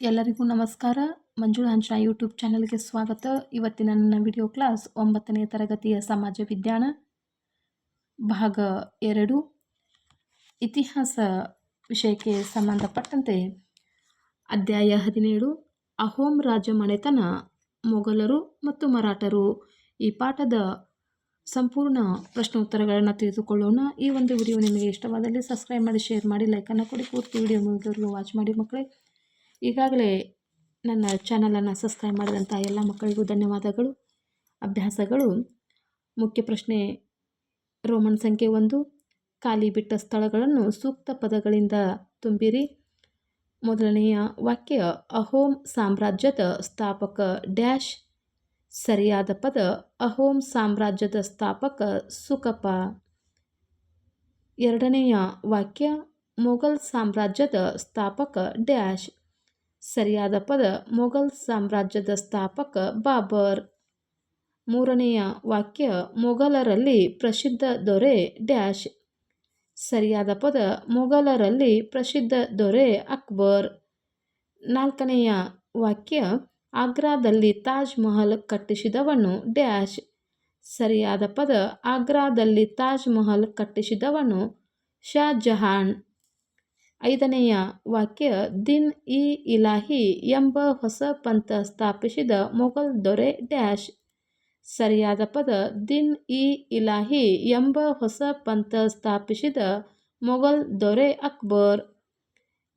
ಎಲ್ಲರಿಗೂ ನಮಸ್ಕಾರ. ಮಂಜುಳಾ ಅಂಚನಾ ಯೂಟ್ಯೂಬ್ ಚಾನಲ್ಗೆ ಸ್ವಾಗತ. ಇವತ್ತಿನ ನನ್ನ ವಿಡಿಯೋ ಕ್ಲಾಸ್ ಒಂಬತ್ತನೇ ತರಗತಿಯ ಸಮಾಜ ವಿಜ್ಞಾನ, ಭಾಗ ಎರಡು. ಇತಿಹಾಸ ವಿಷಯಕ್ಕೆ ಸಂಬಂಧಪಟ್ಟಂತೆ ಅಧ್ಯಾಯ ಹದಿನೇಳು. ಅಹೋಮ್ ರಾಜ ಮನೆತನ ಮೊಘಲರು ಮತ್ತು ಮರಾಠರು ಈ ಪಾಠದ ಸಂಪೂರ್ಣ ಪ್ರಶ್ನೋತ್ತರಗಳನ್ನು ತಿಳಿದುಕೊಳ್ಳೋಣ. ಈ ಒಂದು ವಿಡಿಯೋ ನಿಮಗೆ ಇಷ್ಟವಾದಲ್ಲಿ ಸಬ್ಸ್ಕ್ರೈಬ್ ಮಾಡಿ ಶೇರ್ ಮಾಡಿ ಲೈಕನ್ನು ಕೊಡಿ. ಪೂರ್ತಿ ವಿಡಿಯೋ ಮುಗಿದವರೆಗೂ ವಾಚ್ ಮಾಡಿ ಮಕ್ಕಳೇ. ಈಗಾಗಲೇ ನನ್ನ ಚಾನಲನ್ನು ಸಬ್ಸ್ಕ್ರೈಬ್ ಮಾಡಿದಂಥ ಎಲ್ಲ ಮಕ್ಕಳಿಗೂ ಧನ್ಯವಾದಗಳು. ಅಭ್ಯಾಸಗಳು. ಮುಖ್ಯ ಪ್ರಶ್ನೆ, ರೋಮನ್ ಸಂಖ್ಯೆ ಒಂದು, ಖಾಲಿ ಬಿಟ್ಟ ಸ್ಥಳಗಳನ್ನು ಸೂಕ್ತ ಪದಗಳಿಂದ ತುಂಬಿರಿ. ಮೊದಲನೆಯ ವಾಕ್ಯ, ಅಹೋಮ್ ಸಾಮ್ರಾಜ್ಯದ ಸ್ಥಾಪಕ ಡ್ಯಾಶ್, ಸರಿಯಾದ ಪದ, ಅಹೋಮ್ ಸಾಮ್ರಾಜ್ಯದ ಸ್ಥಾಪಕ ಸುಕಪ. ಎರಡನೆಯ ವಾಕ್ಯ, ಮೊಘಲ್ ಸಾಮ್ರಾಜ್ಯದ ಸ್ಥಾಪಕ ಡ್ಯಾಶ್. ಸರಿಯಾದ ಪದ ಮೊಘಲ್ ಸಾಮ್ರಾಜ್ಯದ ಸ್ಥಾಪಕ ಬಾಬರ್. ಮೂರನೆಯ ವಾಕ್ಯ ಮೊಘಲರಲ್ಲಿ ಪ್ರಸಿದ್ಧ ದೊರೆ ಡ್ಯಾಶ್. ಸರಿಯಾದ ಪದ ಮೊಘಲರಲ್ಲಿ ಪ್ರಸಿದ್ಧ ದೊರೆ ಅಕ್ಬರ್. ನಾಲ್ಕನೆಯ ವಾಕ್ಯ ಆಗ್ರಾದಲ್ಲಿ ತಾಜ್ ಮಹಲ್ ಕಟ್ಟಿಸಿದವನು ಡ್ಯಾಶ್. ಸರಿಯಾದ ಪದ ಆಗ್ರಾದಲ್ಲಿ ತಾಜ್ ಮಹಲ್ ಕಟ್ಟಿಸಿದವನು ಶಾಜಹಾನ್ ಐದನೆಯ ವಾಕ್ಯ, ದಿನ್ ಇ ಇಲಾಹಿ ಎಂಬ ಹೊಸ ಪಂಥ ಸ್ಥಾಪಿಸಿದ ಮೊಘಲ್ ದೊರೆ ಡ್ಯಾಶ್. ಸರಿಯಾದ ಪದ, ದಿನ್ ಇ ಇಲಾಹಿ ಎಂಬ ಹೊಸ ಪಂಥ ಸ್ಥಾಪಿಸಿದ ಮೊಘಲ್ ದೊರೆ ಅಕ್ಬರ್.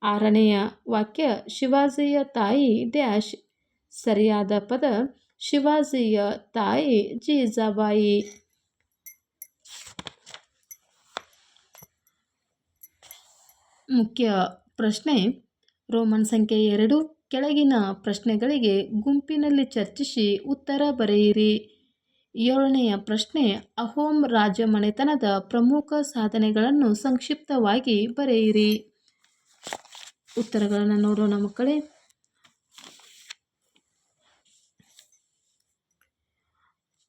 ಆರನೆಯ ವಾಕ್ಯ, ಶಿವಾಜಿಯ ತಾಯಿ ಡ್ಯಾಶ್. ಸರಿಯಾದ ಪದ, ಶಿವಾಜಿಯ ತಾಯಿ ಜೀಜಾಬಾಯಿ. ಮುಖ್ಯ ಪ್ರಶ್ನೆ. ರೋಮನ್ ಸಂಖ್ಯೆ ಎರಡು, ಕೆಳಗಿನ ಪ್ರಶ್ನೆಗಳಿಗೆ ಗುಂಪಿನಲ್ಲಿ ಚರ್ಚಿಸಿ ಉತ್ತರ ಬರೆಯಿರಿ. ಏಳನೆಯ ಪ್ರಶ್ನೆ, ಅಹೋಮ್ ರಾಜಮನೆತನದ ಪ್ರಮುಖ ಸಾಧನೆಗಳನ್ನು ಸಂಕ್ಷಿಪ್ತವಾಗಿ ಬರೆಯಿರಿ. ಉತ್ತರಗಳನ್ನು ನೋಡೋಣ ಮಕ್ಕಳೇ.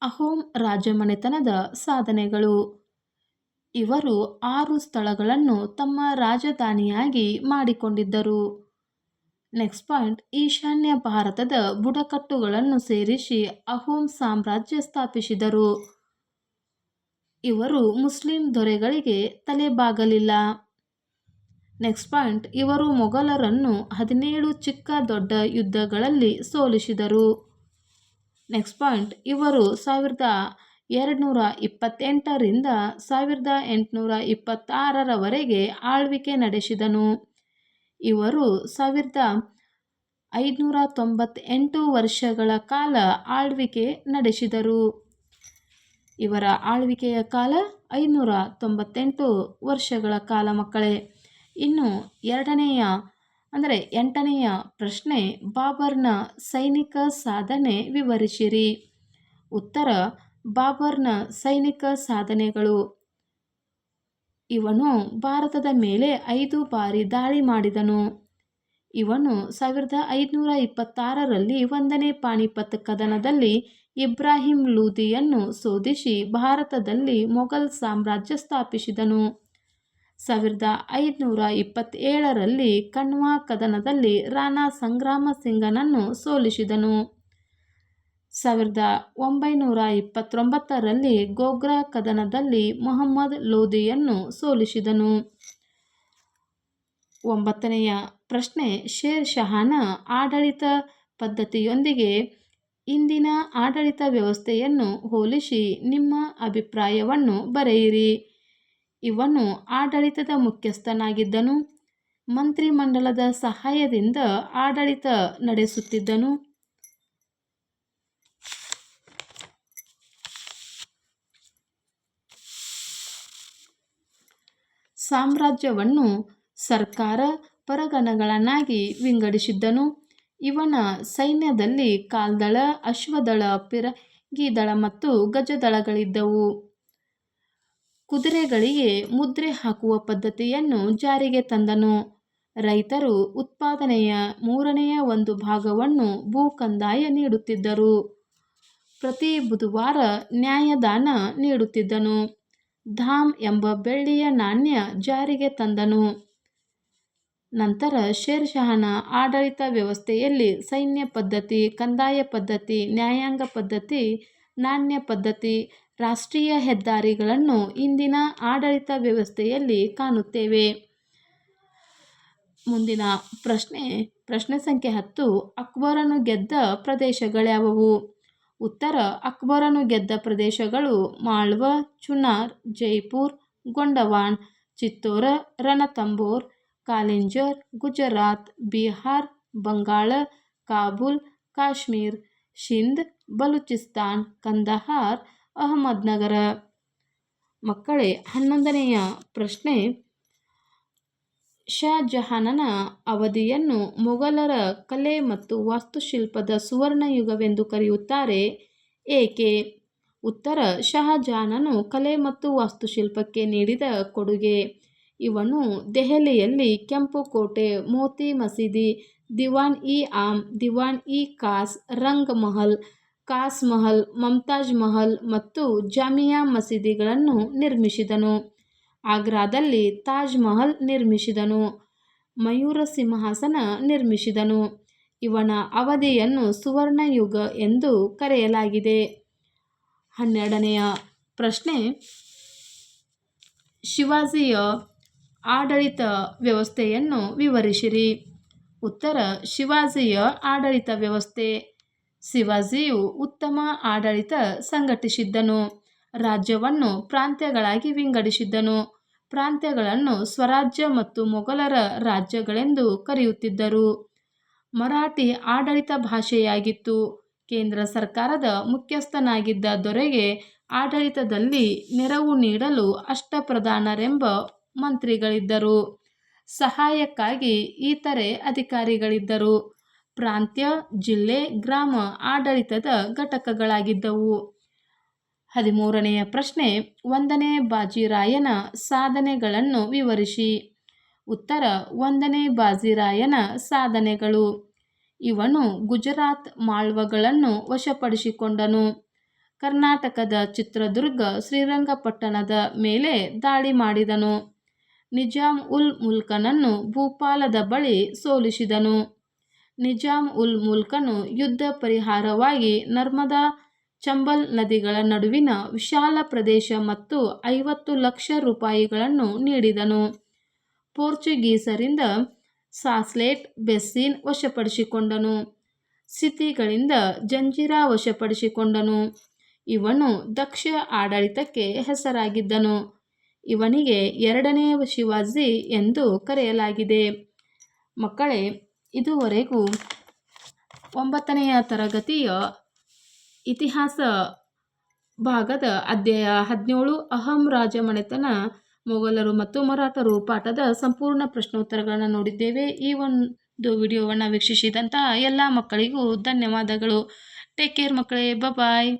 ಅಹೋಮ್ ರಾಜಮನೆತನದ ಸಾಧನೆಗಳು. ಇವರು ಆರು ಸ್ಥಳಗಳನ್ನು ತಮ್ಮ ರಾಜಧಾನಿಯಾಗಿ ಮಾಡಿಕೊಂಡಿದ್ದರು. ನೆಕ್ಸ್ಟ್ ಪಾಯಿಂಟ್, ಈಶಾನ್ಯ ಭಾರತದ ಬುಡಕಟ್ಟುಗಳನ್ನು ಸೇರಿಸಿ ಅಹೋಮ್ ಸಾಮ್ರಾಜ್ಯ ಸ್ಥಾಪಿಸಿದರು. ಇವರು ಮುಸ್ಲಿಂ ದೊರೆಗಳಿಗೆ ತಲೆಬಾಗಲಿಲ್ಲ. ನೆಕ್ಸ್ಟ್ ಪಾಯಿಂಟ್, ಇವರು ಮೊಘಲರನ್ನು ಹದಿನೇಳು ಚಿಕ್ಕ ದೊಡ್ಡ ಯುದ್ಧಗಳಲ್ಲಿ ಸೋಲಿಸಿದರು. ನೆಕ್ಸ್ಟ್ ಪಾಯಿಂಟ್, ಇವರು ಸಾವಿರದ ಎರಡುನೂರ ಇಪ್ಪತ್ತೆಂಟರಿಂದ ಸಾವಿರದ ಎಂಟುನೂರ ಇಪ್ಪತ್ತಾರರವರೆಗೆ ಆಳ್ವಿಕೆ ನಡೆಸಿದನು. ಇವರು ಸಾವಿರದ ಐದುನೂರ ತೊಂಬತ್ತೆಂಟು ವರ್ಷಗಳ ಕಾಲ ಆಳ್ವಿಕೆ ನಡೆಸಿದರು. ಇವರ ಆಳ್ವಿಕೆಯ ಕಾಲ ಐನೂರ ತೊಂಬತ್ತೆಂಟು ವರ್ಷಗಳ ಕಾಲ ಮಕ್ಕಳೇ. ಇನ್ನು ಎರಡನೆಯ, ಅಂದರೆ ಎಂಟನೆಯ ಪ್ರಶ್ನೆ ಬಾಬರ್ನ ಸೈನಿಕ ಸಾಧನೆ ವಿವರಿಸಿರಿ. ಉತ್ತರ ಬಾಬರ್ನ ಸೈನಿಕ ಸಾಧನೆಗಳು. ಇವನು ಭಾರತದ ಮೇಲೆ ಐದು ಬಾರಿ ದಾಳಿ ಮಾಡಿದನು. ಇವನು ಸಾವಿರದ ಐದುನೂರ ಇಪ್ಪತ್ತಾರರಲ್ಲಿ ಒಂದನೇ ಪಾಣಿಪತ್ ಕದನದಲ್ಲಿ ಇಬ್ರಾಹಿಂ ಲೂದಿಯನ್ನು ಸೋಲಿಸಿ ಭಾರತದಲ್ಲಿ ಮೊಘಲ್ ಸಾಮ್ರಾಜ್ಯ ಸ್ಥಾಪಿಸಿದನು. ಸಾವಿರದ ಐದುನೂರ ಇಪ್ಪತ್ತೇಳರಲ್ಲಿ ಕಣ್ವಾ ಕದನದಲ್ಲಿ ರಾಣಾ ಸಂಗ್ರಾಮ ಸಿಂಗನನ್ನು ಸೋಲಿಸಿದನು. ಸಾವಿರದ ಒಂಬೈನೂರ ಇಪ್ಪತ್ತೊಂಬತ್ತರಲ್ಲಿ ಗೋಗ್ರಾ ಕದನದಲ್ಲಿ ಮೊಹಮ್ಮದ್ ಲೋಧಿಯನ್ನು ಸೋಲಿಸಿದನು. ಒಂಬತ್ತನೆಯ ಪ್ರಶ್ನೆ, ಶೇರ್ ಶಹಾನ ಆಡಳಿತ ಪದ್ಧತಿಯೊಂದಿಗೆ ಇಂದಿನ ಆಡಳಿತ ವ್ಯವಸ್ಥೆಯನ್ನು ಹೋಲಿಸಿ ನಿಮ್ಮ ಅಭಿಪ್ರಾಯವನ್ನು ಬರೆಯಿರಿ. ಇವನು ಆಡಳಿತದ ಮುಖ್ಯಸ್ಥನಾಗಿದ್ದನು. ಮಂತ್ರಿಮಂಡಲದ ಸಹಾಯದಿಂದ ಆಡಳಿತ ನಡೆಸುತ್ತಿದ್ದನು. ಸಾಮ್ರಾಜ್ಯವನ್ನು ಸರ್ಕಾರ ಪರಗಣಗಳನ್ನಾಗಿ ವಿಂಗಡಿಸಿದ್ದನು. ಇವನ ಸೈನ್ಯದಲ್ಲಿ ಕಾಲ್ದಳ, ಅಶ್ವದಳ, ಪಿರಗಿದಳ ಮತ್ತು ಗಜದಳಗಳಿದ್ದವು. ಕುದುರೆಗಳಿಗೆ ಮುದ್ರೆ ಹಾಕುವ ಪದ್ಧತಿಯನ್ನು ಜಾರಿಗೆ ತಂದನು. ರೈತರು ಉತ್ಪಾದನೆಯ ಮೂರನೆಯ ಒಂದು ಭಾಗವನ್ನು ಭೂಕಂದಾಯ ನೀಡುತ್ತಿದ್ದರು. ಪ್ರತಿ ಬುಧವಾರ ನ್ಯಾಯದಾನ ನೀಡುತ್ತಿದ್ದನು. ಧಾಮ್ ಎಂಬ ಬೆಳ್ಳಿಯ ನಾಣ್ಯ ಜಾರಿಗೆ ತಂದನು. ನಂತರ ಶೇರ್ ಶಹನ ಆಡಳಿತ ವ್ಯವಸ್ಥೆಯಲ್ಲಿ ಸೈನ್ಯ ಪದ್ಧತಿ, ಕಂದಾಯ ಪದ್ಧತಿ, ನ್ಯಾಯಾಂಗ ಪದ್ಧತಿ, ನಾಣ್ಯ ಪದ್ಧತಿ, ರಾಷ್ಟ್ರೀಯ ಹೆದ್ದಾರಿಗಳನ್ನು ಇಂದಿನ ಆಡಳಿತ ವ್ಯವಸ್ಥೆಯಲ್ಲಿ ಕಾಣುತ್ತೇವೆ. ಮುಂದಿನ ಪ್ರಶ್ನೆ ಪ್ರಶ್ನೆ ಸಂಖ್ಯೆ ಹತ್ತು, ಅಕ್ಬರನು ಗೆದ್ದ ಪ್ರದೇಶಗಳ್ಯಾವುವು? ಉತ್ತರ ಅಕ್ಬರನು ಗೆದ್ದ ಪ್ರದೇಶಗಳು ಮಾಳ್ವ, ಚುನಾರ್, ಜೈಪುರ್, ಗೊಂಡವಾನ್, ಚಿತ್ತೋರ, ರಣತಂಬೋರ್, ಕಾಲಿಂಜರ್, ಗುಜರಾತ್, ಬಿಹಾರ್, ಬಂಗಾಳ, ಕಾಬೂಲ್, ಕಾಶ್ಮೀರ್, ಶಿಂದ್, ಬಲೂಚಿಸ್ತಾನ್, ಕಂದಹಾರ್, ಅಹಮದ್ನಗರ. ಮಕ್ಕಳೇ, ಹನ್ನೊಂದನೆಯ ಪ್ರಶ್ನೆ. ಶಹಜಹಾನನ ಅವಧಿಯನ್ನು ಮೊಘಲರ ಕಲೆ ಮತ್ತು ವಾಸ್ತುಶಿಲ್ಪದ ಸುವರ್ಣಯುಗವೆಂದು ಕರೆಯುತ್ತಾರೆ. ಏಕೆ? ಉತ್ತರ ಶಹಜಹಾನನು ಕಲೆ ಮತ್ತು ವಾಸ್ತುಶಿಲ್ಪಕ್ಕೆ ನೀಡಿದ ಕೊಡುಗೆ. ಇವನು ದೆಹಲಿಯಲ್ಲಿ ಕೆಂಪು ಕೋಟೆ ಮೋತಿ ಮಸೀದಿ, ದಿವಾನ್ ಇ ಆಮ್, ದಿವಾನ್ ಇ ಖಾಸ್ ರಂಗ್ ಮಹಲ್ ಖಾಸ್ ಮಹಲ್, ಮಮ್ತಾಜ್ ಮಹಲ್ ಮತ್ತು ಜಾಮಿಯಾ ಮಸೀದಿಗಳನ್ನು ನಿರ್ಮಿಸಿದನು. ಆಗ್ರಾದಲ್ಲಿ ತಾಜ್ ಮಹಲ್ ನಿರ್ಮಿಸಿದನು. ಮಯೂರ ಸಿಂಹಾಸನ ನಿರ್ಮಿಸಿದನು. ಇವನ ಅವಧಿಯನ್ನು ಸುವರ್ಣಯುಗ ಎಂದು ಕರೆಯಲಾಗಿದೆ. ಹನ್ನೆರಡನೆಯ ಪ್ರಶ್ನೆ. ಶಿವಾಜಿಯ ಆಡಳಿತ ವ್ಯವಸ್ಥೆಯನ್ನು ವಿವರಿಸಿರಿ. ಉತ್ತರ. ಶಿವಾಜಿಯ ಆಡಳಿತ ವ್ಯವಸ್ಥೆ. ಶಿವಾಜಿಯು ಉತ್ತಮ ಆಡಳಿತ ಸಂಘಟಿಸಿದ್ದನು. ರಾಜ್ಯವನ್ನು ಪ್ರಾಂತ್ಯಗಳಾಗಿ ವಿಂಗಡಿಸಿದ್ದನು. ಪ್ರಾಂತ್ಯಗಳನ್ನು ಸ್ವರಾಜ್ಯ ಮತ್ತು ಮೊಘಲರ ರಾಜ್ಯಗಳೆಂದು ಕರೆಯುತ್ತಿದ್ದರು. ಮರಾಠಿ ಆಡಳಿತ ಭಾಷೆಯಾಗಿತ್ತು. ಕೇಂದ್ರ ಸರ್ಕಾರದ ಮುಖ್ಯಸ್ಥನಾಗಿದ್ದ ದೊರೆಗೆ ಆಡಳಿತದಲ್ಲಿ ನೆರವು ನೀಡಲು ಅಷ್ಟಪ್ರಧಾನರೆಂಬ ಮಂತ್ರಿಗಳಿದ್ದರು. ಸಹಾಯಕ್ಕಾಗಿ ಇತರೆ ಅಧಿಕಾರಿಗಳಿದ್ದರು. ಪ್ರಾಂತ್ಯ, ಜಿಲ್ಲೆ, ಗ್ರಾಮ ಆಡಳಿತದ ಘಟಕಗಳಾಗಿದ್ದವು. ಹದಿಮೂರನೆಯ ಪ್ರಶ್ನೆ, ಒಂದನೇ ಬಾಜಿರಾಯನ ಸಾಧನೆಗಳನ್ನು ವಿವರಿಸಿ. ಉತ್ತರ, ಒಂದನೇ ಬಾಜಿರಾಯನ ಸಾಧನೆಗಳು. ಇವನು ಗುಜರಾತ್ ಮಾಳ್ವಗಳನ್ನು ವಶಪಡಿಸಿಕೊಂಡನು. ಕರ್ನಾಟಕದ ಚಿತ್ರದುರ್ಗ, ಶ್ರೀರಂಗಪಟ್ಟಣದ ಮೇಲೆ ದಾಳಿ ಮಾಡಿದನು. ನಿಜಾಮ್ ಉಲ್ ಮುಲ್ಕನನ್ನು ಭೂಪಾಲದ ಬಳಿ ಸೋಲಿಸಿದನು. ನಿಜಾಮ್ ಉಲ್ ಮುಲ್ಕನು ಯುದ್ಧ ಪರಿಹಾರವಾಗಿ ನರ್ಮದಾ ಚಂಬಲ್ ನದಿಗಳ ನಡುವಿನ ವಿಶಾಲ ಪ್ರದೇಶ ಮತ್ತು ಐವತ್ತು ಲಕ್ಷ ರೂಪಾಯಿಗಳನ್ನು ನೀಡಿದನು. ಪೋರ್ಚುಗೀಸರಿಂದ ಸಾಸ್ಲೇಟ್ ಬೆಸ್ಸಿನ್ ವಶಪಡಿಸಿಕೊಂಡನು. ಸಿತಿಗಳಿಂದ ಜಂಜಿರಾ ವಶಪಡಿಸಿಕೊಂಡನು. ಇವನು ದಕ್ಷ ಆಡಳಿತಕ್ಕೆ ಹೆಸರಾಗಿದ್ದನು. ಇವನಿಗೆ ಎರಡನೇ ಶಿವಾಜಿ ಎಂದು ಕರೆಯಲಾಗಿದೆ. ಮಕ್ಕಳೇ, ಇದುವರೆಗೂ ಒಂಬತ್ತನೆಯ ತರಗತಿಯ ಇತಿಹಾಸ ಭಾಗದ ಅಧ್ಯಾಯ ಹದಿನೇಳು, ಅಹಂ ರಾಜಮನೆತನ, ಮೊಘಲರು ಮತ್ತು ಮರಾಠರು ಪಾಠದ ಸಂಪೂರ್ಣ ಪ್ರಶ್ನೋತ್ತರಗಳನ್ನು ನೋಡಿದ್ದೇವೆ. ಈ ಒಂದು ವಿಡಿಯೋವನ್ನು ವೀಕ್ಷಿಸಿದಂತಹ ಎಲ್ಲ ಮಕ್ಕಳಿಗೂ ಧನ್ಯವಾದಗಳು. ಟೇಕ್ ಕೇರ್ ಮಕ್ಕಳೇ ಬಾಯ್